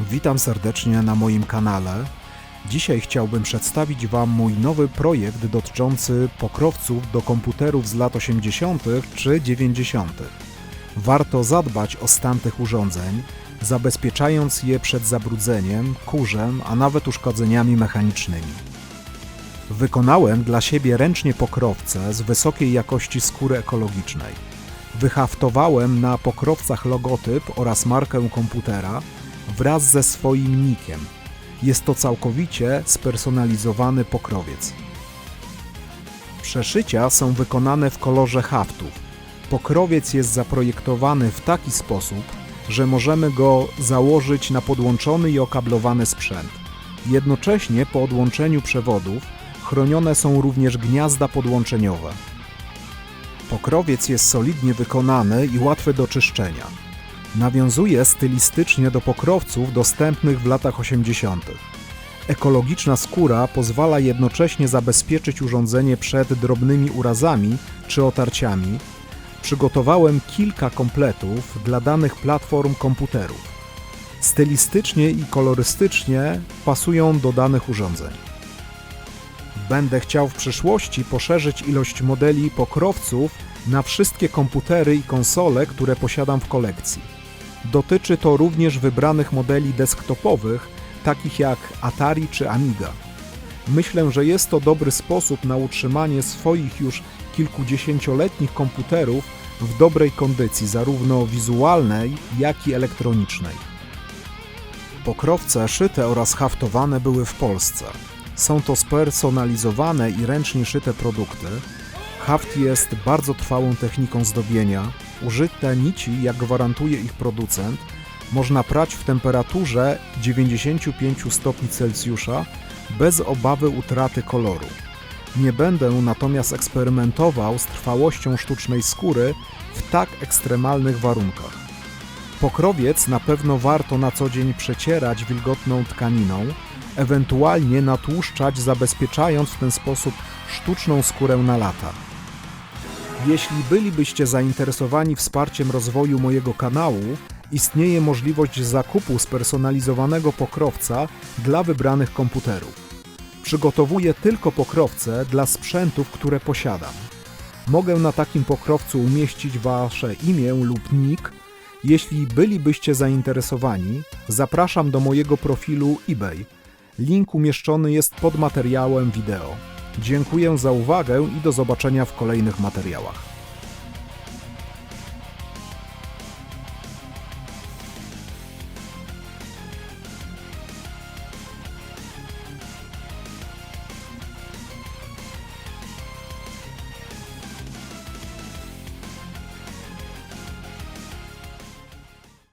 Witam serdecznie na moim kanale. Dzisiaj chciałbym przedstawić Wam mój nowy projekt dotyczący pokrowców do komputerów z lat 80. czy 90. Warto zadbać o stan tych urządzeń, zabezpieczając je przed zabrudzeniem, kurzem, a nawet uszkodzeniami mechanicznymi. Wykonałem dla siebie ręcznie pokrowce z wysokiej jakości skóry ekologicznej. Wyhaftowałem na pokrowcach logotyp oraz markę komputera wraz ze swoim nikiem. Jest to całkowicie spersonalizowany pokrowiec. Przeszycia są wykonane w kolorze haftów. Pokrowiec jest zaprojektowany w taki sposób, że możemy go założyć na podłączony i okablowany sprzęt. Jednocześnie po odłączeniu przewodów chronione są również gniazda podłączeniowe. Pokrowiec jest solidnie wykonany i łatwy do czyszczenia. Nawiązuje stylistycznie do pokrowców dostępnych w latach 80. Ekologiczna skóra pozwala jednocześnie zabezpieczyć urządzenie przed drobnymi urazami czy otarciami. Przygotowałem kilka kompletów dla danych platform komputerów. Stylistycznie i kolorystycznie pasują do danych urządzeń. Będę chciał w przyszłości poszerzyć ilość modeli pokrowców na wszystkie komputery i konsole, które posiadam w kolekcji. Dotyczy to również wybranych modeli desktopowych, takich jak Atari czy Amiga. Myślę, że jest to dobry sposób na utrzymanie swoich już kilkudziesięcioletnich komputerów w dobrej kondycji, zarówno wizualnej, jak i elektronicznej. Pokrowce szyte oraz haftowane były w Polsce. Są to spersonalizowane i ręcznie szyte produkty. Haft jest bardzo trwałą techniką zdobienia. Użyte nici, jak gwarantuje ich producent, można prać w temperaturze 95 stopni Celsjusza bez obawy utraty koloru. Nie będę natomiast eksperymentował z trwałością sztucznej skóry w tak ekstremalnych warunkach. Pokrowiec na pewno warto na co dzień przecierać wilgotną tkaniną, ewentualnie natłuszczać, zabezpieczając w ten sposób sztuczną skórę na lata. Jeśli bylibyście zainteresowani wsparciem rozwoju mojego kanału, istnieje możliwość zakupu spersonalizowanego pokrowca dla wybranych komputerów. Przygotowuję tylko pokrowce dla sprzętów, które posiadam. Mogę na takim pokrowcu umieścić Wasze imię lub nick. Jeśli bylibyście zainteresowani, zapraszam do mojego profilu eBay. Link umieszczony jest pod materiałem wideo. Dziękuję za uwagę i do zobaczenia w kolejnych materiałach.